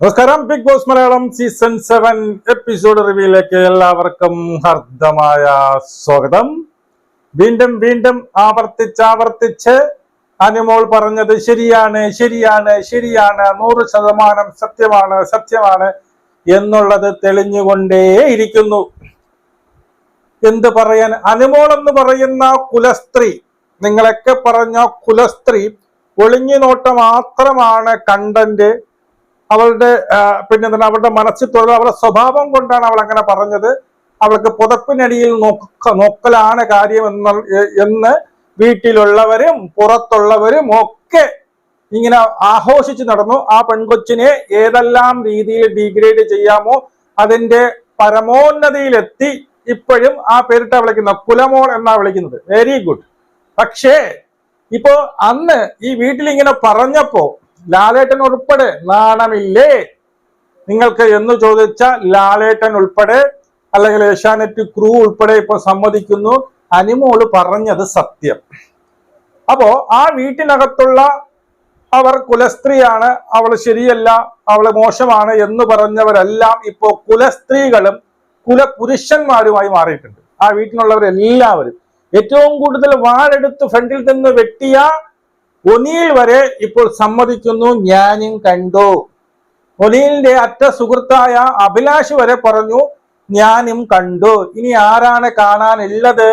നമസ്കാരം. Bigg Boss Malayalam season seven episode റിവ്യൂയിലേക്ക് എല്ലാവർക്കും ഹർദ്ദമായ സ്വാഗതം. വീണ്ടും വീണ്ടും ആവർത്തിച്ച് അനുമോൾ പറഞ്ഞത് ശരിയാണ് ശരിയാണ് ശരിയാണ് നൂറ് ശതമാനം സത്യമാണ് സത്യമാണ് എന്നുള്ളത് തെളിഞ്ഞുകൊണ്ടേയിരിക്കുന്നു എന്ത് പറയാൻ അനുമോൾ എന്ന് പറയുന്ന കുലസ്ത്രീ നിങ്ങളൊക്കെ പറഞ്ഞ കുലസ്ത്രീ ഒളിഞ്ഞു നോട്ട മാത്രമാണ് കണ്ടന്റ് അവളുടെ പിന്നെ എന്താണ് അവളുടെ മനസ്സിൽ തുടർന്ന് അവളുടെ സ്വഭാവം കൊണ്ടാണ് അവൾ അങ്ങനെ പറഞ്ഞത്. അവൾക്ക് പുതപ്പിനടിയിൽ നോക്ക നോക്കലാണ് കാര്യം എന്ന എന്ന് വീട്ടിലുള്ളവരും പുറത്തുള്ളവരും ഒക്കെ ഇങ്ങനെ ആഘോഷിച്ച് നടന്നു. ആ പെൺകൊച്ചിനെ ഏതെല്ലാം രീതിയിൽ ഡിഗ്രേഡ് ചെയ്യാമോ അതിന്റെ പരമോന്നതിയിലെത്തി ഇപ്പോഴും ആ പേരിട്ട വിളിക്കുന്ന കുലമോൾ എന്നാ വിളിക്കുന്നത്. വെരി ഗുഡ് പക്ഷേ ഇപ്പോ അന്ന് ഈ വീട്ടിൽ ഇങ്ങനെ പറഞ്ഞപ്പോ ലാലേട്ടൻ ഉൾപ്പെടെ? നാണമില്ലേ? നിങ്ങൾക്ക് എന്ന് ചോദിച്ച ലാലേട്ടൻ ഉൾപ്പെടെ അല്ലെങ്കിൽ ഏഷ്യാനെറ്റ് ക്രൂ ഉൾപ്പെടെ ഇപ്പൊ സമ്മതിക്കുന്നു. അനിമോൾ പറഞ്ഞത് സത്യം. അപ്പോ ആ വീട്ടിനകത്തുള്ള അവർ കുലസ്ത്രീയാണ് അവൾ ശരിയല്ല അവൾ മോശമാണ് എന്ന് പറഞ്ഞവരെല്ലാം ഇപ്പോ കുലസ്ത്രീകളും കുലപുരുഷന്മാരുമായി മാറിയിട്ടുണ്ട്. ആ വീട്ടിലുള്ളവരെല്ലാവരും ഏറ്റവും കൂടുതൽ വാഴെടുത്ത് ഫ്രണ്ടിൽ നിന്ന് വെട്ടിയ ഒനീൽ വരെ ഇപ്പോൾ സമ്മതിക്കുന്നു ഞാനും കണ്ടു. ഒനീലിന്റെ അറ്റ സുഹൃത്തായ അഭിലാഷ് വരെ പറഞ്ഞു ഞാനും കണ്ടു. ഇനി ആരാണ് കാണാനുള്ളത്?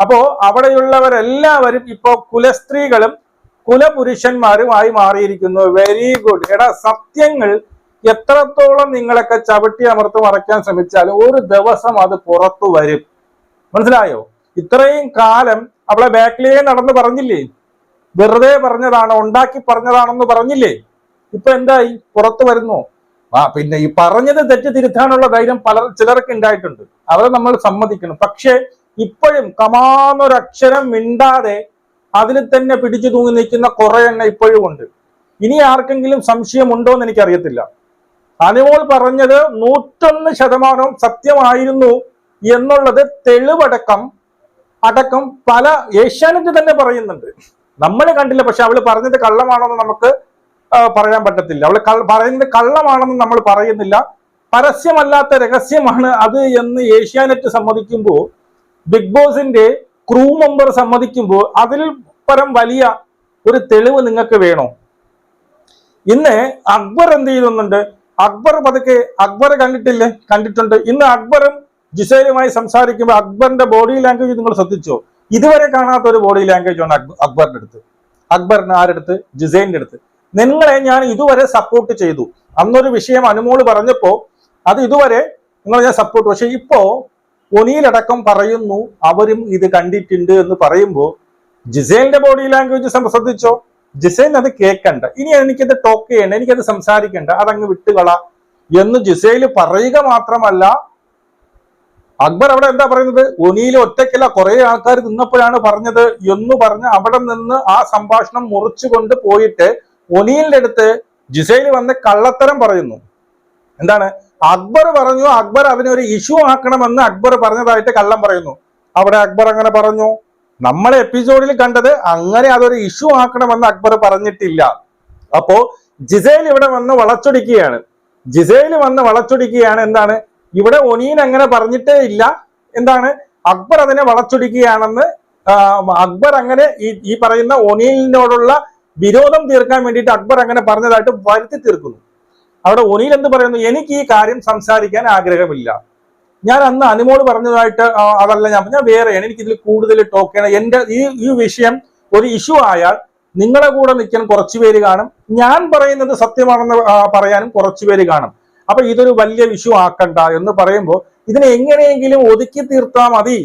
അപ്പോ അവിടെയുള്ളവരെല്ലാവരും ഇപ്പോ കുലസ്ത്രീകളും കുലപുരുഷന്മാരുമായി മാറിയിരിക്കുന്നു. വെരി ഗുഡ് എടാ സത്യങ്ങൾ എത്രത്തോളം നിങ്ങളൊക്കെ ചവിട്ടി അമർത്ത് മറയ്ക്കാൻ ശ്രമിച്ചാലും ഒരു ദിവസം അത് പുറത്തു വരും. മനസ്സിലായോ? ഇത്രയും കാലം അവളെ ബാക്കിലേ നടന്ന് പറഞ്ഞില്ലേ? വെറുതെ പറഞ്ഞതാണ് ഉണ്ടാക്കി പറഞ്ഞതാണെന്ന് പറഞ്ഞില്ലേ? ഇപ്പൊ എന്തായി? പുറത്തു വരുന്നു. ആ പിന്നെ ഈ പറഞ്ഞത് തെറ്റ് തിരുത്താനുള്ള ധൈര്യം പലർ ചിലർക്ക് ഉണ്ടായിട്ടുണ്ട്. അവരെ നമ്മൾ സമ്മതിക്കണം. പക്ഷേ ഇപ്പോഴും കമാന്നൊരക്ഷരം മിണ്ടാതെ അതിൽ തന്നെ പിടിച്ചു തൂങ്ങി നിൽക്കുന്ന കുറെ എണ്ണ ഇപ്പോഴും ഉണ്ട്. ഇനി ആർക്കെങ്കിലും സംശയമുണ്ടോ എന്ന് എനിക്കറിയത്തില്ല. അനുമോൾ പറഞ്ഞത് നൂറ്റൊന്ന് ശതമാനം സത്യമായിരുന്നു എന്നുള്ളത് തെളിവടക്കം അടക്കം പല ഏഷ്യാനെറ്റ് തന്നെ പറയുന്നുണ്ട്. നമ്മൾ കണ്ടില്ല പക്ഷെ അവൾ പറഞ്ഞത് കള്ളമാണെന്ന് നമുക്ക് പറയാൻ പറ്റത്തില്ല. അവൾ പറയുന്നത് കള്ളമാണെന്ന് നമ്മൾ പറയുന്നില്ല. പരസ്യമല്ലാത്ത രഹസ്യമാണ് അത് എന്ന് ഏഷ്യാനെറ്റ് സമ്മതിക്കുമ്പോൾ ബിഗ് ബോസിന്റെ ക്രൂ മെമ്പർ സമ്മതിക്കുമ്പോൾ അതിൽ പരം വലിയ ഒരു തെളിവ് നിങ്ങൾക്ക് വേണോ? ഇന്ന് അക്ബർ എന്ത് ചെയ്യുന്നുണ്ട്? അക്ബർ പതുക്കെ അക്ബർ കണ്ടിട്ടില്ലേ? കണ്ടിട്ടുണ്ട്. ഇന്ന് അക്ബറും ജിസേലുമായി സംസാരിക്കുമ്പോൾ അക്ബറിന്റെ ബോഡി ലാംഗ്വേജ് നിങ്ങൾ ശ്രദ്ധിച്ചോ? ഇതുവരെ കാണാത്ത ഒരു ബോഡി ലാംഗ്വേജ് ആണ് അക്ബറിന്റെ അടുത്ത്. അക്ബറിന് ആരെടുത്ത്? ജിസൈന്റെ അടുത്ത്. നിങ്ങളെ ഞാൻ ഇതുവരെ സപ്പോർട്ട് ചെയ്തു. അന്നൊരു വിഷയം അനുമോൾ പറഞ്ഞപ്പോ അത് ഇതുവരെ നിങ്ങൾ ഞാൻ സപ്പോർട്ട് പക്ഷെ ഇപ്പോ ഒനിയിലടക്കം പറയുന്നു അവരും ഇത് കണ്ടിട്ടുണ്ട് എന്ന് പറയുമ്പോൾ ജിസൈലിന്റെ ബോഡി ലാംഗ്വേജ് ശ്രദ്ധിച്ചോ? ജിസൈൻ അത് കേൾക്കണ്ട ഇനി എനിക്കത് ടോക്ക് ചെയ്യണ്ട എനിക്കത് സംസാരിക്കണ്ട അതങ്ങ് വിട്ടുകള എന്ന് ജിസൈൽ പറയുക മാത്രമല്ല അക്ബർ അവിടെ എന്താ പറയുന്നത്? ഒനിയിൽ ഒറ്റയ്ക്കല്ല കുറെ ആൾക്കാർ നിന്നപ്പോഴാണ് പറഞ്ഞത് എന്ന് പറഞ്ഞ് അവിടെ നിന്ന് ആ സംഭാഷണം മുറിച്ചുകൊണ്ട് പോയിട്ട് ഒനിയിലിന്റെ അടുത്ത് ജിസൈൽ വന്ന് കള്ളത്തരം പറയുന്നു. എന്താണ്? അക്ബർ പറഞ്ഞു അക്ബർ അതിനൊരു ഇഷ്യൂ ആക്കണമെന്ന് അക്ബർ പറഞ്ഞതായിട്ട് കള്ളം പറയുന്നു. അവിടെ അക്ബർ അങ്ങനെ പറഞ്ഞു നമ്മളെ എപ്പിസോഡിൽ കണ്ടത് അങ്ങനെ അതൊരു ഇഷ്യൂ ആക്കണമെന്ന് അക്ബർ പറഞ്ഞിട്ടില്ല. അപ്പോ ജിസൈൽ ഇവിടെ വന്ന് വളച്ചൊടിക്കുകയാണ്. ജിസൈൽ വന്ന് വളച്ചൊടിക്കുകയാണ് എന്താണ്? ഇവിടെ ഒനീൻ അങ്ങനെ പറഞ്ഞിട്ടേ ഇല്ല. എന്താണ്? അക്ബർ അതിനെ വളച്ചൊടിക്കുകയാണെന്ന് അക്ബർ അങ്ങനെ ഈ ഈ പറയുന്ന ഒനീലിനോടുള്ള വിരോധം തീർക്കാൻ വേണ്ടിയിട്ട് അക്ബർ അങ്ങനെ പറഞ്ഞതായിട്ട് വരുത്തി തീർക്കുന്നു. അവിടെ ഒനീൽ എന്ത് പറയുന്നു? എനിക്ക് ഈ കാര്യം സംസാരിക്കാൻ ആഗ്രഹമില്ല. ഞാൻ അന്ന് അനുമോട് പറഞ്ഞതായിട്ട് അതല്ല ഞാൻ ഞാൻ വേറെയാണ്. എനിക്ക് ഇതിൽ കൂടുതൽ ടോക്ക് ചെയ്യണം. എന്റെ ഈ ഈ വിഷയം ഒരു ഇഷ്യൂ ആയാൽ നിങ്ങളുടെ കൂടെ നിൽക്കാൻ കുറച്ചു പേര് കാണും. ഞാൻ പറയുന്നത് സത്യമാണെന്ന് പറയാനും കുറച്ചു പേര് കാണും. അപ്പൊ ഇതൊരു വലിയ ഇഷ്യൂ ആക്കണ്ട എന്ന് പറയുമ്പോൾ ഇതിനെ എങ്ങനെയെങ്കിലും ഒതുക്കി തീർത്താൽ മതി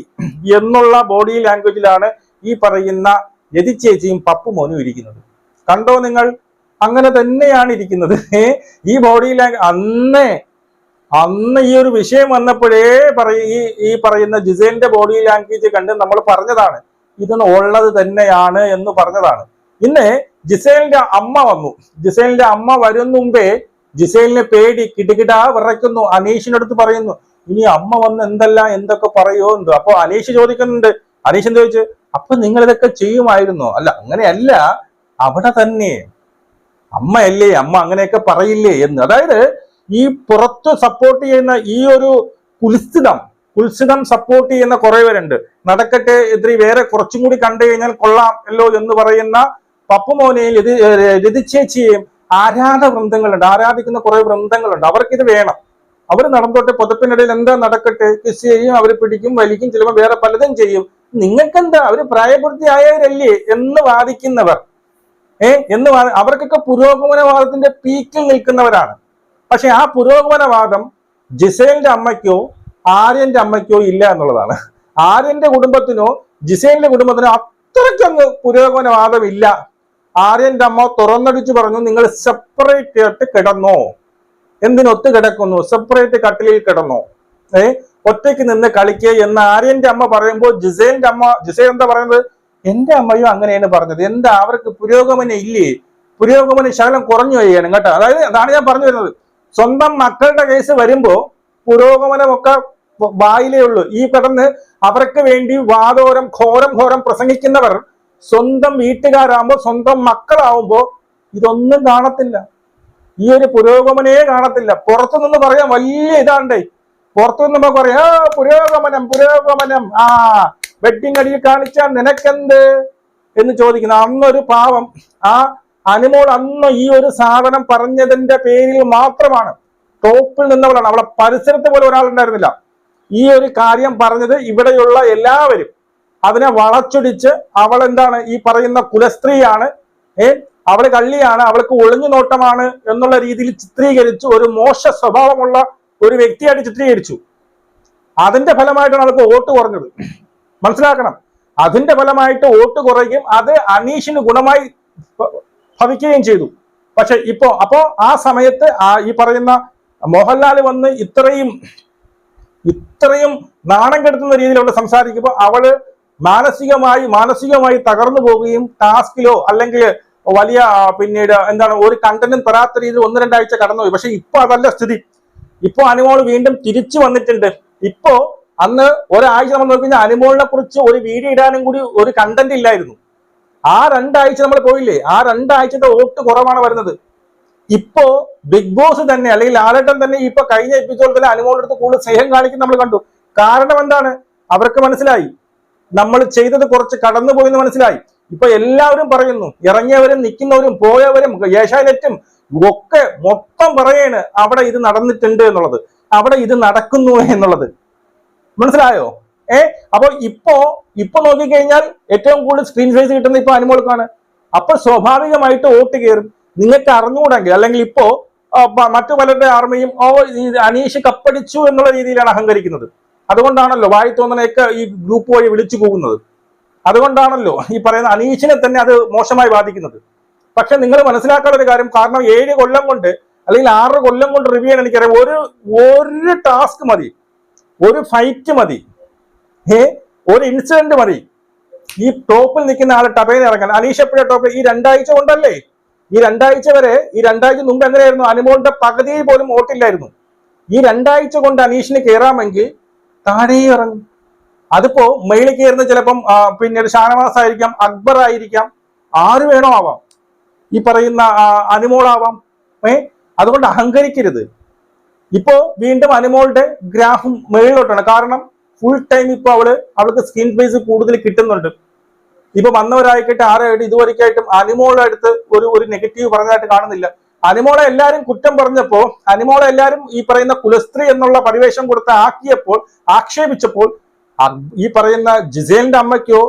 എന്നുള്ള ബോഡി ലാംഗ്വേജിലാണ് ഈ പറയുന്ന രതിച്ചേച്ചിയും പപ്പുമോനും ഇരിക്കുന്നത്. കണ്ടോ നിങ്ങൾ? അങ്ങനെ തന്നെയാണ് ഇരിക്കുന്നത്. ഈ ബോഡി ലാംഗ്വേജ് അന്നേ അന്ന് ഈ ഒരു വിഷയം വന്നപ്പോഴേ പറയ ഈ ഈ പറയുന്ന ജിസേലിന്റെ ബോഡി ലാംഗ്വേജ് കണ്ട് നമ്മൾ പറഞ്ഞതാണ്. ഇതൊന്നും ഉള്ളത് തന്നെയാണ് എന്ന് പറഞ്ഞതാണ്. ഇന്ന് ജിസേലിന്റെ അമ്മ വന്നു. ജിസേലിന്റെ അമ്മ വരും മുമ്പേ ജിസേലിനെ പേടി കിടുകിടാ വിറയ്ക്കുന്നു. അനീഷിനടുത്ത് പറയുന്നു ഇനി അമ്മ വന്ന് എന്തല്ല എന്തൊക്കെ പറയോ എന്തോ? അപ്പൊ അനീഷ് ചോദിക്കുന്നുണ്ട്. അനീഷ് എന്ത് ചോദിച്ചു? അപ്പൊ നിങ്ങൾ ഇതൊക്കെ ചെയ്യുമായിരുന്നു? അല്ല അങ്ങനെയല്ല അവിടെ തന്നെ അമ്മയല്ലേ അമ്മ അങ്ങനെയൊക്കെ പറയില്ലേ എന്ന്. അതായത് ഈ പുറത്ത് സപ്പോർട്ട് ചെയ്യുന്ന ഈ ഒരു കുൽസിതം കുൽസിതം സപ്പോർട്ട് ചെയ്യുന്ന കുറെ പേരുണ്ട്. നടക്കട്ടെ ഇത്ര വേറെ കുറച്ചും കൂടി കണ്ടു കഴിഞ്ഞാൽ കൊള്ളാം അല്ലോ എന്ന് പറയുന്ന പപ്പുമോനെയും രതി രതിച്ചേച്ചിയെയും ആരാധ വൃന്ദങ്ങളുണ്ട്. ആരാധിക്കുന്ന കുറെ വൃന്ദങ്ങളുണ്ട്. അവർക്ക് ഇത് വേണം. അവർ നടന്നോട്ടെ പുതപ്പിനിടയിൽ എന്താ നടക്കട്ടെ? കിസ് ചെയ്യും അവർ പിടിക്കും വലിക്കും ചിലപ്പോൾ വേറെ പലതും ചെയ്യും. നിങ്ങൾക്കെന്താ? അവർ പ്രായപൂർത്തിയായവരല്ലേ എന്ന് വാദിക്കുന്നവർ. ഏ? എന്ന് അവർക്കൊക്കെ പുരോഗമനവാദത്തിന്റെ പീക്കിൽ നിൽക്കുന്നവരാണ്. പക്ഷെ ആ പുരോഗമനവാദം ജിസേലിന്റെ അമ്മയ്ക്കോ ആര്യന്റെ അമ്മയ്ക്കോ ഇല്ല എന്നുള്ളതാണ്. ആര്യന്റെ കുടുംബത്തിനോ ജിസേലിന്റെ കുടുംബത്തിനോ അത്രയ്ക്കങ്ങ് പുരോഗമനവാദം ഇല്ല ആര്യന്റെ അമ്മ തുറന്നടിച്ചു പറഞ്ഞു നിങ്ങൾ സെപ്പറേറ്റ് ആയിട്ട് കിടന്നോ. എന്തിനൊത്ത് കിടക്കുന്നു? സെപ്പറേറ്റ് കട്ടിലിൽ കിടന്നോ? ഏ? ഒറ്റയ്ക്ക് നിന്ന് കളിക്കുക എന്ന് ആര്യന്റെ അമ്മ പറയുമ്പോൾ ജിസേലിന്റെ അമ്മ ജിസേൽ എന്താ പറയുന്നത്? എന്റെ അമ്മയും അങ്ങനെയാണ് പറഞ്ഞത്. എന്താ അവർക്ക് പുരോഗമനം ഇല്ലേ? പുരോഗമന ശകലം കുറഞ്ഞു വരികയാണ് കേട്ടോ. അതായത് അതാണ് ഞാൻ പറഞ്ഞു വരുന്നത്. സ്വന്തം മക്കളുടെ കേസ് വരുമ്പോ പുരോഗമനമൊക്കെ വായിലേ ഉള്ളൂ. ഈ കിടന്ന് അവർക്ക് വേണ്ടി വാദോരം ഘോരം ഘോരം പ്രസംഗിക്കുന്നവർ സ്വന്തം വീട്ടുകാരാകുമ്പോ സ്വന്തം മക്കളാവുമ്പോ ഇതൊന്നും കാണത്തില്ല. ഈ ഒരു പുരോഗമനയെ കാണത്തില്ല. പുറത്തുനിന്ന് പറയാൻ വലിയ ഇതാണ്ടേ. പുറത്തുനിന്ന് നമുക്ക് പറയാം ആ പുരോഗമനം പുരോഗമനം. ആ വെഡിങ് അടിയിൽ കാണിച്ചാൽ നിനക്കെന്ത്? എന്ന് ചോദിക്കുന്ന അന്നൊരു പാവം ആ അനുമോൾ അന്ന് ഈ ഒരു സാധനം പറഞ്ഞതിന്റെ പേരിൽ മാത്രമാണ്. ടോപ്പിൽ നിന്നവളാണ്. അവളെ പരിസരത്ത് പോലും ഒരാളുണ്ടായിരുന്നില്ല. ഈ ഒരു കാര്യം പറഞ്ഞത് ഇവിടെയുള്ള എല്ലാവരും. അതിനെ വളച്ചൊടിച്ച് അവൾ എന്താണ് ഈ പറയുന്ന കുലസ്ത്രീയാണ്. ഏ? അവൾ കള്ളിയാണ് അവൾക്ക് ഒളിഞ്ഞു നോട്ടമാണ് എന്നുള്ള രീതിയിൽ ചിത്രീകരിച്ചു ഒരു മോശ സ്വഭാവമുള്ള ഒരു വ്യക്തിയായിട്ട് ചിത്രീകരിച്ചു. അതിന്റെ ഫലമായിട്ടാണ് അവൾക്ക് വോട്ട് കുറഞ്ഞത്. മനസ്സിലാക്കണം? അതിന്റെ ഫലമായിട്ട് വോട്ട് കുറയുകയും അത് അനീഷിന് ഗുണമായി ഭവിക്കുകയും ചെയ്തു. പക്ഷെ ഇപ്പോ അപ്പോ ആ സമയത്ത് ആ ഈ പറയുന്ന മോഹൻലാൽ വന്ന് ഇത്രയും ഇത്രയും നാണം കെടുത്തുന്ന രീതിയിൽ അവൾ സംസാരിക്കുമ്പോൾ അവൾ മാനസികമായി മാനസികമായി തകർന്നു പോവുകയും ടാസ്കിലോ അല്ലെങ്കിൽ വലിയ പിന്നീട് എന്താണ് ഒരു കണ്ടന്റും തരാത്ത രീതിയിൽ ഒന്ന് രണ്ടാഴ്ച കടന്നുപോയി പക്ഷെ ഇപ്പൊ അതല്ല സ്ഥിതി. ഇപ്പൊ അനുമോൾ വീണ്ടും തിരിച്ചു വന്നിട്ടുണ്ട്. ഇപ്പോ അന്ന് ഒരാഴ്ച നമ്മൾ നോക്കിക്കഴിഞ്ഞാൽ അനുമോളിനെ കുറിച്ച് ഒരു വീഡിയോ ഇടാനും കൂടി ഒരു കണ്ടന്റ് ഇല്ലായിരുന്നു. ആ രണ്ടാഴ്ച നമ്മൾ പോയില്ലേ? ആ രണ്ടാഴ്ചത്തെ വോട്ട് കുറവാണ് വരുന്നത്. ഇപ്പോ ബിഗ് ബോസ് തന്നെ അല്ലെങ്കിൽ ലാലേട്ടൻ തന്നെ ഇപ്പൊ കഴിഞ്ഞ എപ്പിസോഡിൽ അനുമോളുടെ അടുത്ത് കൂടുതൽ സ്നേഹം കാണിക്കുന്ന നമ്മൾ കണ്ടു. കാരണം എന്താണ്? അവർക്ക് മനസ്സിലായി. നമ്മൾ ചെയ്തത് കുറച്ച് കടന്നുപോയി എന്ന് മനസ്സിലായി. ഇപ്പൊ എല്ലാവരും പറയുന്നു ഇറങ്ങിയവരും നിൽക്കുന്നവരും പോയവരും ഏഷ്യാനെറ്റും ഒക്കെ മൊത്തം പറയാണ് അവിടെ ഇത് നടന്നിട്ടുണ്ട് എന്നുള്ളത്. അവിടെ ഇത് നടക്കുന്നു എന്നുള്ളത്. മനസ്സിലായോ? ഏ? അപ്പൊ ഇപ്പോ ഇപ്പൊ നോക്കിക്കഴിഞ്ഞാൽ ഏറ്റവും കൂടുതൽ സ്ക്രീൻ ഫേസ് കിട്ടുന്ന ഇപ്പൊ അനുമോൾക്കാണ് അപ്പൊ സ്വാഭാവികമായിട്ട് വോട്ട് കയറും. നിങ്ങൾക്ക് അറിഞ്ഞുകൂടെങ്കിൽ അല്ലെങ്കിൽ ഇപ്പോ മറ്റു പലരുടെ ആർമയും ഓ അനീഷ് കപ്പടിച്ചു എന്നുള്ള രീതിയിലാണ് അഹങ്കരിക്കുന്നത്. അതുകൊണ്ടാണല്ലോ വായി തോന്നണയൊക്കെ ഈ ഗ്രൂപ്പ് വഴി വിളിച്ചു പോകുന്നത്. അതുകൊണ്ടാണല്ലോ ഈ പറയുന്ന അനീഷിനെ തന്നെ അത് മോശമായി ബാധിക്കുന്നത്. പക്ഷെ നിങ്ങൾ മനസ്സിലാക്കാത്ത ഒരു കാര്യം കാരണം ഏഴ് കൊല്ലം കൊണ്ട് അല്ലെങ്കിൽ ആറ് കൊല്ലം കൊണ്ട് റിവ്യൂ ചെയ്യാൻ എനിക്കറിയാം. ഒരു ഒരു ടാസ്ക് മതി. ഒരു ഫൈറ്റ് മതി. ഏ? ഒരു ഇൻസിഡന്റ് മതി. ഈ ടോപ്പിൽ നിൽക്കുന്ന ആളെ ടബയിൽ ഇറങ്ങാൻ അനീഷ് എപ്പോഴാണ് ടോപ്പിൽ? ഈ രണ്ടാഴ്ച കൊണ്ടല്ലേ? ഈ രണ്ടാഴ്ച വരെ ഈ രണ്ടാഴ്ച മുമ്പ് എങ്ങനെയായിരുന്നു? അനുമോളിന്റെ പകുതിയിൽ പോലും വോട്ടില്ലായിരുന്നു. ഈ രണ്ടാഴ്ച കൊണ്ട് അനീഷിന് കയറാമെങ്കിൽ താഴെ ഇറങ്ങും. അതിപ്പോ മേളിൽ കയറുന്ന ചിലപ്പം പിന്നെ ഷാനവാസ് ആയിരിക്കാം അക്ബർ ആയിരിക്കാം. ആര് വേണോ ആവാം. ഈ പറയുന്ന അനുമോളാവാം ഏ? അതുകൊണ്ട് അഹങ്കരിക്കരുത്. ഇപ്പോ വീണ്ടും അനുമോളുടെ ഗ്രാഫും മേളിലോട്ടാണ് കാരണം ഫുൾ ടൈം ഇപ്പൊ അവൾ അവൾക്ക് സ്ക്രീൻ സ്പേസ് കൂടുതൽ കിട്ടുന്നുണ്ട്. ഇപ്പൊ വന്നവരായിക്കട്ടെ ആരായിട്ട് ഇതുവരെയായിട്ടും അനുമോളുടെ അടുത്ത് ഒരു ഒരു നെഗറ്റീവ് പറഞ്ഞതായിട്ട് കാണുന്നില്ല. അനുമോളെ എല്ലാരും കുറ്റം പറഞ്ഞപ്പോൾ അനുമോളെ എല്ലാരും ഈ പറയുന്ന കുലസ്ത്രീ എന്നുള്ള പരിവേഷം കൊടുത്ത് ആക്കിയപ്പോൾ ആക്ഷേപിച്ചപ്പോൾ ഈ പറയുന്ന ജിസേലിന്റെ അമ്മയ്ക്കോ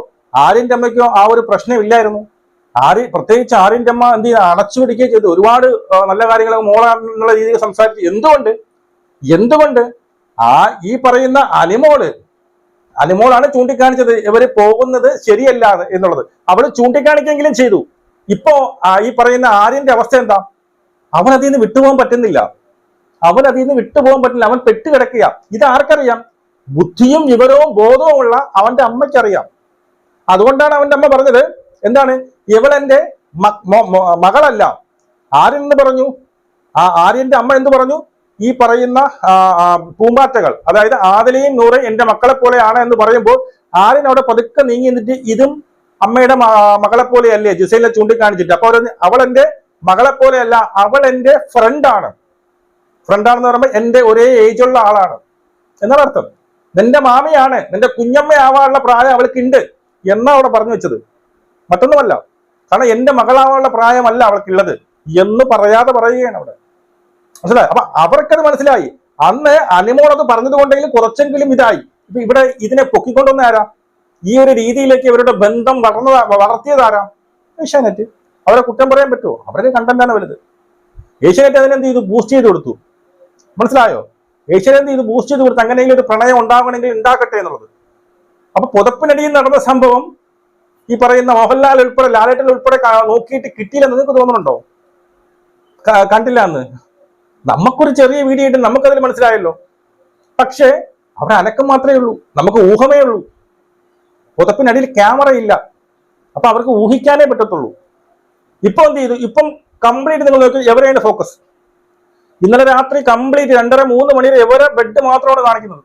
ആര്യന്റെ അമ്മയ്ക്കോ ആ ഒരു പ്രശ്നമില്ലായിരുന്നു. ആര് പ്രത്യേകിച്ച് ആര്യന്റെ അമ്മ എന്ത് ചെയ്യുക അടച്ചു പിടിക്കുകയും ചെയ്തു. ഒരുപാട് നല്ല കാര്യങ്ങൾ മോളാന്നുള്ള രീതിയിൽ സംസാരിച്ചു. എന്തുകൊണ്ട്? എന്തുകൊണ്ട്? ആ ഈ പറയുന്ന അനിമോൾ അനിമോളാണ് ചൂണ്ടിക്കാണിച്ചത്. ഇവർ പോകുന്നത് ശരിയല്ല എന്നുള്ളത്. അവൾ ചൂണ്ടിക്കാണിക്കെങ്കിലും ചെയ്തു. ഇപ്പോ ഈ പറയുന്ന ആര്യന്റെ അവസ്ഥ എന്താ? അവൻ അതിൽ നിന്ന് വിട്ടുപോകാൻ പറ്റുന്നില്ല. അവൻ അതിൽ നിന്ന് വിട്ടുപോകാൻ പറ്റില്ല. അവൻ പെട്ടുകിടക്കുക ഇത് ആർക്കറിയാം? ബുദ്ധിയും വിവരവും ബോധവും ഉള്ള അവന്റെ അമ്മയ്ക്കറിയാം. അതുകൊണ്ടാണ് അവന്റെ അമ്മ പറഞ്ഞത് എന്താണ്? ഇവളെന്റെ മകളല്ല. ആര്യൻ എന്ന് പറഞ്ഞു. ആ ആര്യന്റെ അമ്മ എന്ത് പറഞ്ഞു? ഈ പറയുന്ന പൂമ്പാറ്റകൾ അതായത് ആദലയും നൂറയും എന്റെ മക്കളെ പോലെയാണ് എന്ന് പറയുമ്പോൾ ആര്യൻ അവിടെ പതുക്കെ നീങ്ങി നിന്നിട്ട് ഇതും അമ്മയുടെ മകളെ പോലെയല്ലേ ജിസൈലിനെ ചൂണ്ടിക്കാണിച്ചിട്ട്. അപ്പൊ അവൾ എന്റെ മകളെ പോലെയല്ല അവൾ എന്റെ ഫ്രണ്ടാണ് ഫ്രണ്ടാണെന്ന് പറയുമ്പോൾ എന്റെ ഒരേ ഉള്ള ആളാണ്. എന്നാണ് അർത്ഥം? നിന്റെ മാമയാണ് നിന്റെ കുഞ്ഞമ്മയാവാനുള്ള പ്രായം അവൾക്ക് ഉണ്ട് എന്നാ അവിടെ പറഞ്ഞു വെച്ചത്. മറ്റൊന്നുമല്ല കാരണം എന്റെ മകളാവാനുള്ള പ്രായമല്ല അവൾക്കുള്ളത് എന്ന് പറയാതെ പറയുകയാണ് അവിടെ. മനസ്സിലായി? അപ്പൊ അവർക്കത് മനസ്സിലായി. അന്ന് അനിമോളത് പറഞ്ഞതുകൊണ്ടെങ്കിലും കുറച്ചെങ്കിലും ഇതായി. ഇപ്പൊ ഇവിടെ ഇതിനെ പൊക്കിക്കൊണ്ടുവന്ന ആരാ? ഈ ഒരു രീതിയിലേക്ക് ഇവരുടെ ബന്ധം വളർന്നതാ വളർത്തിയതാരാ ഏഷ്യാനെറ്റ്. അവരെ കുറ്റം പറയാൻ പറ്റുമോ? അവരുടെ കണ്ടന്റാണ് വലുത്. ഏഷ്യാനെറ്റ് അതിനെന്ത് ചെയ്തു? ബൂസ്റ്റ് ചെയ്ത് കൊടുത്തു. മനസ്സിലായോ? ഏഷ്യാനെന്ത് ചെയ്തു ബൂസ്റ്റ് ചെയ്ത് കൊടുത്തു അങ്ങനെയെങ്കിലും ഒരു പ്രണയം ഉണ്ടാകണമെങ്കിൽ ഉണ്ടാക്കട്ടെ എന്നുള്ളത്. അപ്പൊ പുതപ്പിനടിയിൽ നടന്ന സംഭവം ഈ പറയുന്ന മോഹൻലാൽ ഉൾപ്പെടെ ലാലേട്ടൻ ഉൾപ്പെടെ നോക്കിയിട്ട് കിട്ടിയില്ലെന്ന് നിങ്ങൾക്ക് തോന്നുന്നുണ്ടോ? കണ്ടില്ല എന്ന്. നമുക്കൊരു ചെറിയ വീഡിയോ ഇട്ട് നമുക്കതിൽ മനസ്സിലായല്ലോ. പക്ഷേ അവിടെ അനക്കം മാത്രമേ ഉള്ളൂ. നമുക്ക് ഊഹമേ ഉള്ളൂ. പുതപ്പിനടിയിൽ ക്യാമറ ഇല്ല. അപ്പൊ അവർക്ക് ഊഹിക്കാനേ പറ്റത്തുള്ളൂ. ഇപ്പൊ എന്ത് ചെയ്തു? ഇപ്പം കംപ്ലീറ്റ് നിങ്ങൾ നോക്കി എവരെയാണ് ഫോക്കസ് ഇന്നലെ രാത്രി കംപ്ലീറ്റ് രണ്ടര മൂന്ന് മണി വരെ എവരെ ബെഡ് മാത്രമാണ് കാണിക്കുന്നത്?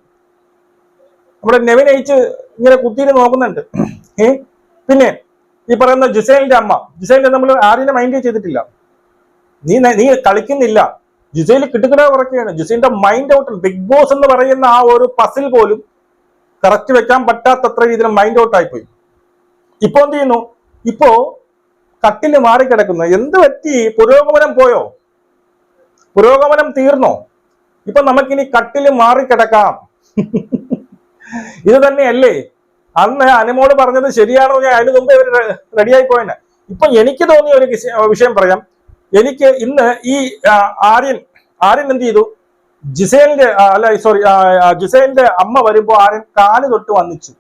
നമ്മുടെ നെവിൻ അയച്ച് ഇങ്ങനെ കുത്തിയിട്ട് നോക്കുന്നുണ്ട്. ഏ? പിന്നെ ഈ പറയുന്ന ജുസൈലിന്റെ അമ്മ. ജുസൈലിന്റെ നമ്മൾ ആരെയും മൈൻഡ് ചെയ്തിട്ടില്ല. നീ നീ കളിക്കുന്നില്ല. ജുസൈൽ കിട്ടുകിട കുറയ്ക്കുകയാണ് ജുസൈലിന്റെ മൈൻഡ് ഔട്ട് ബിഗ് ബോസ് എന്ന് പറയുന്ന ആ ഒരു പസിൽ പോലും കറക്റ്റ് വെക്കാൻ പറ്റാത്തത്ര രീതിയിൽ മൈൻഡ് ഔട്ട് ആയിപ്പോയി. ഇപ്പൊ എന്ത് ചെയ്യുന്നു? ഇപ്പോ കട്ടിൽ മാറിക്കിടക്കുന്നു. എന്ത് പറ്റി? പുരോഗമനം പോയോ? പുരോഗമനം തീർന്നോ? ഇപ്പൊ നമുക്കിനി കട്ടിൽ മാറിക്കിടക്കാം. ഇത് തന്നെയല്ലേ? അന്ന് അനുമോട് പറഞ്ഞത് ശരിയാണോ ഞാൻ അതിന് മുമ്പേ ഇവർ റെഡിയായി പോയെന്നെ ഇപ്പൊ എനിക്ക് തോന്നിയ ഒരു വിഷയം പറയാം. എനിക്ക് ഇന്ന് ഈ ആര്യൻ ആര്യൻ എന്ത് ചെയ്തു? ജിസേലിന്റെ അല്ല സോറി ജിസേലിന്റെ അമ്മ വരുമ്പോ ആര്യൻ കാൽ തൊട്ട് വന്നിച്ചു.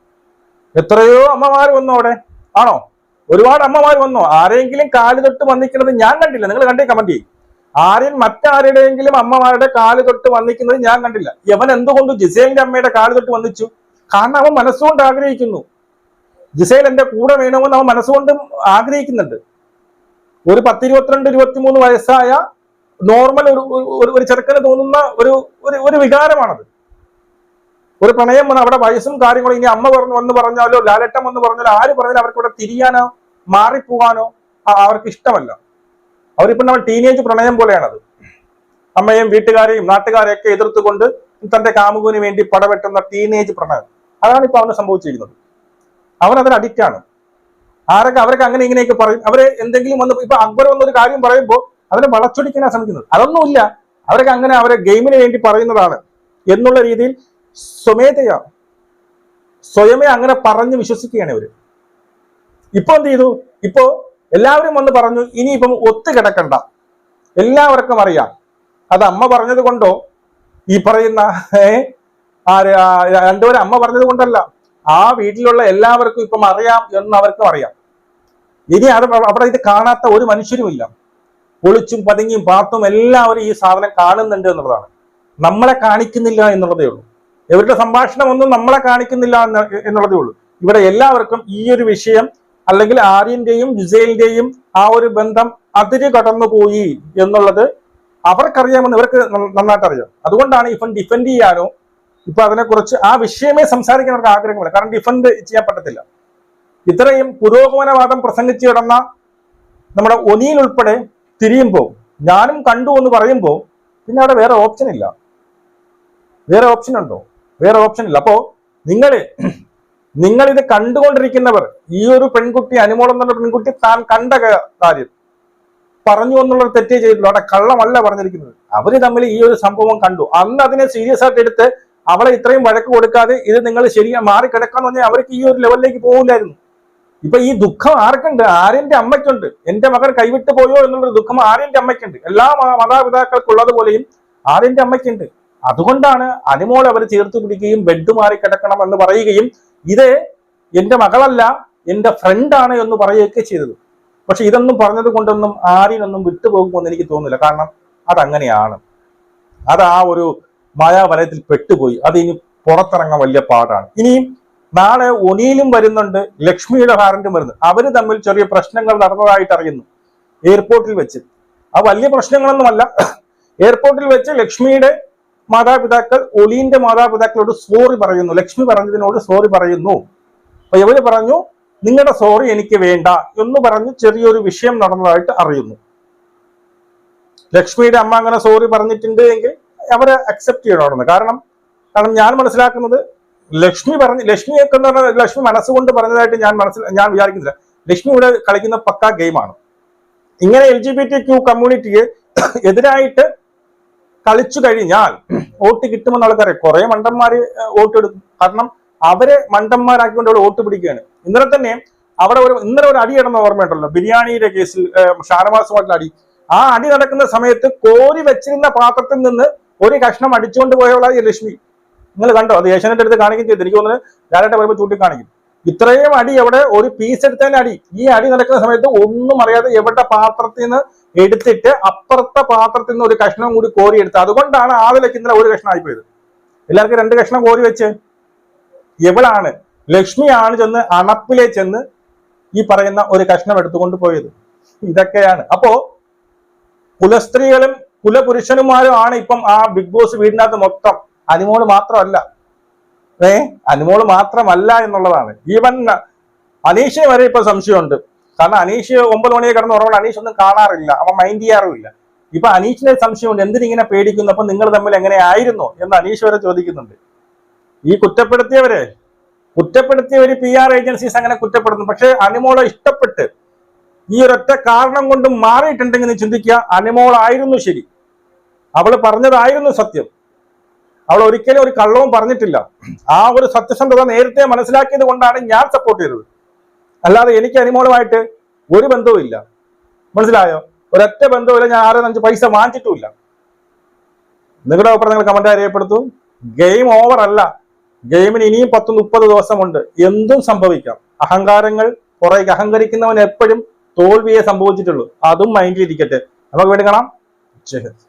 എത്രയോ അമ്മമാര് വന്നു അവിടെ. ആണോ? ഒരുപാട് അമ്മമാർ വന്നു. ആരെങ്കിലും കാൽ തൊട്ട് വന്നിക്കുന്നത് ഞാൻ കണ്ടില്ല. നിങ്ങൾ കണ്ടേ കമന്റ് ചെയ്യും. ആര്യൻ മറ്റാരുടെയെങ്കിലും അമ്മമാരുടെ കാൽ തൊട്ട് വന്നിക്കുന്നത് ഞാൻ കണ്ടില്ല. യവൻ എന്തുകൊണ്ട് ജിസേലിന്റെ അമ്മയുടെ കാൽ തൊട്ട് വന്നിച്ചു? കാരണം അവൻ മനസ്സുകൊണ്ട് ആഗ്രഹിക്കുന്നു. ജിസേൽ എന്റെ കൂടെ വേണമെന്ന് അവൻ മനസ്സുകൊണ്ട് ആഗ്രഹിക്കുന്നുണ്ട്. ഒരു പത്തിരുപത്തിരണ്ട് ഇരുപത്തിമൂന്ന് വയസ്സായ നോർമൽ ഒരു ഒരു- ചെറുക്കന് തോന്നുന്ന ഒരു ഒരു വികാരമാണത്. ഒരു പ്രണയം വന്ന് അവിടെ വയസ്സും കാര്യങ്ങളും ഇനി അമ്മ പറഞ്ഞു വന്ന് പറഞ്ഞാലോ ലാലട്ടം വന്ന് പറഞ്ഞാലോ ആര് പറഞ്ഞാലും അവർക്ക് ഇവിടെ തിരിയാനോ മാറിപ്പോകാനോ ആ- അവർക്ക് ഇഷ്ടമല്ല. അവരിപ്പോ നമ്മൾ ടീനേജ് പ്രണയം പോലെയാണത്. അമ്മയും വീട്ടുകാരെയും നാട്ടുകാരെയൊക്കെ എതിർത്തുകൊണ്ട് തന്റെ കാമുകന് വേണ്ടി പടവെട്ടുന്ന ടീനേജ് പ്രണയം. അതാണ് ഇപ്പൊ അവന് സംഭവിച്ചിരിക്കുന്നത്. അവൻ അതിന് അഡിക്റ്റ് ആണ്. ആരൊക്കെ അവരൊക്കെ അങ്ങനെ ഇങ്ങനെയൊക്കെ പറയും. അവരെ എന്തെങ്കിലും വന്ന് ഇപ്പൊ അക്ബർ വന്നൊരു കാര്യം പറയുമ്പോൾ അതിനെ വളച്ചൊടിക്കാനാണ് ശ്രമിക്കുന്നത്. അതൊന്നുമില്ല. അവരൊക്കെ അങ്ങനെ അവരെ ഗെയിമിന് വേണ്ടി പറയുന്നതാണ്. എന്നുള്ള രീതിയിൽ സ്വമേധയാ. സ്വയമേ അങ്ങനെ പറഞ്ഞ് വിശ്വസിക്കുകയാണ് ഇവർ. ഇപ്പൊ എന്ത് ചെയ്തു? ഇപ്പോ എല്ലാവരും വന്ന് പറഞ്ഞു ഇനിയിപ്പം ഒത്തു കിടക്കണ്ട. എല്ലാവർക്കും അറിയാം. അത് അമ്മ പറഞ്ഞത് കൊണ്ടോ? ഈ പറയുന്ന രണ്ടുപേരും അമ്മ പറഞ്ഞത് കൊണ്ടല്ല. ആ വീട്ടിലുള്ള എല്ലാവർക്കും ഇപ്പം അറിയാം എന്ന് അവർക്കും അറിയാം. ഇനി അത് അവിടെ ഇത് കാണാത്ത ഒരു മനുഷ്യരുമില്ല ഒളിച്ചും പതുങ്ങിയും പാത്തും എല്ലാവരും ഈ സാധനം കാണുന്നുണ്ട് എന്നുള്ളതാണ്. നമ്മളെ കാണിക്കുന്നില്ല എന്നുള്ളതേ ഉള്ളൂ. ഇവരുടെ സംഭാഷണം ഒന്നും നമ്മളെ കാണിക്കുന്നില്ല എന്ന് എന്നുള്ളതേ ഉള്ളൂ. ഇവിടെ എല്ലാവർക്കും ഈ ഒരു വിഷയം അല്ലെങ്കിൽ ആര്യന്റെയും ജുസൈലിന്റെയും ആ ഒരു ബന്ധം അതിര് കടന്നുപോയി എന്നുള്ളത് അവർക്കറിയാമെന്ന് ഇവർക്ക് നന്നായിട്ട് അറിയാം. അതുകൊണ്ടാണ് ഇപ്പം ഡിഫെൻഡ് ചെയ്യാനോ ഇപ്പൊ അതിനെക്കുറിച്ച് ആ വിഷയമേ സംസാരിക്കാൻ അവർക്ക് ആഗ്രഹമില്ല. കാരണം ഡിഫെൻഡ് ചെയ്യാൻ പറ്റത്തില്ല. ഇത്രയും പുരോഗമനവാദം പ്രസംഗിച്ച് കിടന്ന നമ്മുടെ ഒനിയിൽ ഉൾപ്പെടെ തിരിയുമ്പോൾ ഞാനും കണ്ടു എന്ന് പറയുമ്പോൾ പിന്നെ അവിടെ വേറെ ഓപ്ഷൻ ഇല്ല. വേറെ ഓപ്ഷൻ ഉണ്ടോ? വേറെ ഓപ്ഷൻ ഇല്ല. അപ്പോ നിങ്ങൾ നിങ്ങൾ ഇത് കണ്ടുകൊണ്ടിരിക്കുന്നവർ ഈ ഒരു പെൺകുട്ടി അനുമോളം എന്നുള്ള പെൺകുട്ടി താൻ കണ്ട കാര്യം പറഞ്ഞു എന്നുള്ള തെറ്റേ ചെയ്തിട്ടുള്ളൂ അവിടെ കള്ളമല്ല പറഞ്ഞിരിക്കുന്നത്. അവർ തമ്മിൽ ഈ ഒരു സംഭവം കണ്ടു. അന്ന് അതിനെ സീരിയസ് ആയിട്ട് എടുത്ത് അവളെ ഇത്രയും വഴക്ക് കൊടുക്കാതെ ഇത് നിങ്ങൾ ശരിയാ മാറി കിടക്കാന്ന് പറഞ്ഞാൽ അവർക്ക് ഈ ഒരു ലെവലിലേക്ക് പോകില്ലായിരുന്നു ഇപ്പൊ ഈ ദുഃഖം ആർക്കുണ്ട്? ആര്യന്റെ അമ്മയ്ക്കുണ്ട്. എന്റെ മകൻ കൈവിട്ട് പോയോ എന്നുള്ളൊരു ദുഃഖം ആര്യന്റെ അമ്മയ്ക്കുണ്ട്. എല്ലാ മാതാപിതാക്കൾക്കുള്ളതുപോലെയും ആര്യന്റെ അമ്മയ്ക്കുണ്ട്. അതുകൊണ്ടാണ് അനുമോൾ അവർ ചേർത്ത് പിടിക്കുകയും ബെഡ് മാറി കിടക്കണം എന്ന് പറയുകയും ഇത് എന്റെ മകളല്ല എന്റെ ഫ്രണ്ടാണ് എന്ന് പറയുകയൊക്കെ ചെയ്തത്. പക്ഷെ ഇതൊന്നും പറഞ്ഞത് കൊണ്ടൊന്നും ആരിനൊന്നും വിട്ടുപോകുമെന്ന് എനിക്ക് തോന്നുന്നില്ല. കാരണം അതങ്ങനെയാണ്. അത് ആ ഒരു മായാവലയത്തിൽ പെട്ടുപോയി. അത് ഇനി പുറത്തിറങ്ങാൻ വലിയ പാടാണ്. ഇനിയും നാളെ ഒനിയിലും വരുന്നുണ്ട് ലക്ഷ്മിയുടെ ഹാരന്റും വരുന്നു. അവർ തമ്മിൽ ചെറിയ പ്രശ്നങ്ങൾ നടന്നതായിട്ട് അറിയുന്നു. എയർപോർട്ടിൽ വെച്ച്. ആ വലിയ പ്രശ്നങ്ങളൊന്നുമല്ല. എയർപോർട്ടിൽ വെച്ച് ലക്ഷ്മിയുടെ മാതാപിതാക്കൾ ഒലീന്റെ മാതാപിതാക്കളോട് സോറി പറയുന്നു. ലക്ഷ്മി പറഞ്ഞതിനോട് സോറി പറയുന്നു. അപ്പൊ ഇവർ പറഞ്ഞു നിങ്ങളുടെ സോറി എനിക്ക് വേണ്ട എന്ന് പറഞ്ഞ് ചെറിയൊരു വിഷയം നടന്നതായിട്ട് അറിയുന്നു. ലക്ഷ്മിയുടെ അമ്മ അങ്ങനെ സോറി പറഞ്ഞിട്ടുണ്ട് എങ്കിൽ അവരെ അക്സെപ്റ്റ് ചെയ്യണമെന്ന് കാരണം കാരണം ഞാൻ മനസ്സിലാക്കുന്നത് ലക്ഷ്മി പറഞ്ഞ് ലക്ഷ്മിയൊക്കെ എന്ന് പറഞ്ഞാൽ ലക്ഷ്മി മനസ്സുകൊണ്ട് പറഞ്ഞതായിട്ട് ഞാൻ മനസ്സിൽ ഞാൻ വിചാരിക്കുന്നില്ല. ലക്ഷ്മി ഇവിടെ കളിക്കുന്ന പക്ക ഗെയിമാണ്. ഇങ്ങനെ L G B T Q കമ്മ്യൂണിറ്റിക്ക് എതിരായിട്ട് കളിച്ചു കഴിഞ്ഞാൽ വോട്ട് കിട്ടുമെന്ന് ആൾക്കറിയാം കുറെ മണ്ടന്മാര് വോട്ട് എടുക്കും കാരണം അവരെ മണ്ടന്മാരാക്കിക്കൊണ്ട് അവിടെ വോട്ട് പിടിക്കുകയാണ്. ഇന്നലെ തന്നെ അവിടെ ഒരു ഇന്നലെ ഒരു അടി നടന്ന ഓർമ്മയുണ്ടല്ലോ. ബിരിയാണിയുടെ കേസിൽ ഷാനവാസ് ഷാനവാസുമായിട്ടുള്ള അടി. ആ അടി നടക്കുന്ന സമയത്ത് കോരി വെച്ചിരുന്ന പാത്രത്തിൽ നിന്ന് ഒരു കഷ്ണം അടിച്ചുകൊണ്ട് പോയവളായി ലക്ഷ്മി. നിങ്ങൾ കണ്ടോ? അത് ഏഷ്യാനെറ്റ് എടുത്ത് കാണിക്കുകയും ചെയ്തു. എനിക്ക് തോന്നുന്നത് ഡയറക്റ്റ് പറയുമ്പോൾ ചൂണ്ടിക്കാണിക്കും. ഇത്രയും അടി എവിടെ? ഒരു പീസ് എടുത്തതിന്റെ അടി. ഈ അടി നടക്കുന്ന സമയത്ത് ഒന്നും അറിയാതെ എവിടെ പാത്രത്തിൽ നിന്ന് എടുത്തിട്ട് അപ്പുറത്തെ പാത്രത്തിൽ നിന്ന് ഒരു കഷ്ണം കൂടി കോരി എടുത്ത്. അതുകൊണ്ടാണ് ആദിലേക്ക് ഇന്നലെ ഒരു കഷ്ണം ആയിപ്പോയത്. എല്ലാവർക്കും രണ്ട് കഷ്ണം കോരി വെച്ച്. എവിടാണ്? ലക്ഷ്മിയാണ് ചെന്ന് അണപ്പിലെ ചെന്ന് ഈ പറയുന്ന ഒരു കഷ്ണം എടുത്തുകൊണ്ട് പോയത്. ഇതൊക്കെയാണ്. അപ്പോ കുലസ്ത്രീകളും കുലപുരുഷന്മാരും ആണ് ഇപ്പം ആ ബിഗ് ബോസ് വീടിനകത്ത് മൊത്തം. അനിമോൾ മാത്രമല്ല ഏ? അനുമോൾ മാത്രമല്ല എന്നുള്ളതാണ്. ഈവൻ അനീഷിന് വരെ ഇപ്പൊ സംശയമുണ്ട്. കാരണം അനീഷ് ഒമ്പത് മണിയെ കിടന്ന് ഉറങ്ങണം അനീഷ് ഒന്നും കാണാറില്ല. അവൻ മൈൻഡ് ചെയ്യാറുമില്ല. ഇപ്പൊ അനീഷിനെ സംശയമുണ്ട്. എന്തിനിങ്ങനെ പേടിക്കുന്നു? അപ്പൊ നിങ്ങൾ തമ്മിൽ എങ്ങനെ ആയിരുന്നു? എന്ന് അനീഷ് വരെ ചോദിക്കുന്നുണ്ട്. ഈ കുറ്റപ്പെടുത്തിയവരെ കുറ്റപ്പെടുത്തിയവര് പി ആർ ഏജൻസീസ് അങ്ങനെ കുറ്റപ്പെടുന്നു. പക്ഷെ അനുമോളെ ഇഷ്ടപ്പെട്ട് ഈ ഒരൊറ്റ കാരണം കൊണ്ട് മാറിയിട്ടുണ്ടെങ്കിൽ ചിന്തിക്കുക. അനുമോളായിരുന്നു ശരി. അവൾ പറഞ്ഞതായിരുന്നു സത്യം. അവൾ ഒരിക്കലും ഒരു കള്ളവും പറഞ്ഞിട്ടില്ല. ആ ഒരു സത്യസന്ധത നേരത്തെ മനസ്സിലാക്കിയത് കൊണ്ടാണ് ഞാൻ സപ്പോർട്ട് ചെയ്തത്. അല്ലാതെ എനിക്ക് അനിമോളുമായിട്ട് ഒരു ബന്ധവും ഇല്ല. മനസ്സിലായോ? ഒരൊറ്റ ബന്ധവുമില്ല. ഞാൻ ആരോ അഞ്ച് പൈസ വാങ്ങിച്ചിട്ടുമില്ല. നിങ്ങളുടെ അഭിപ്രായം നിങ്ങൾ കമന്റ് അറിയപ്പെടുത്തു ഗെയിം ഓവർ അല്ല. ഗെയിമിന് ഇനിയും പത്ത് മുപ്പത് ദിവസമുണ്ട്. എന്തും സംഭവിക്കാം. അഹങ്കാരങ്ങൾ കുറെ അഹങ്കരിക്കുന്നവൻ എപ്പോഴും തോൽവിയെ സംഭവിച്ചിട്ടുള്ളൂ. അതും മൈൻഡിലിരിക്കട്ടെ നമുക്ക് വേണ്ടി കാണാം. ജയ്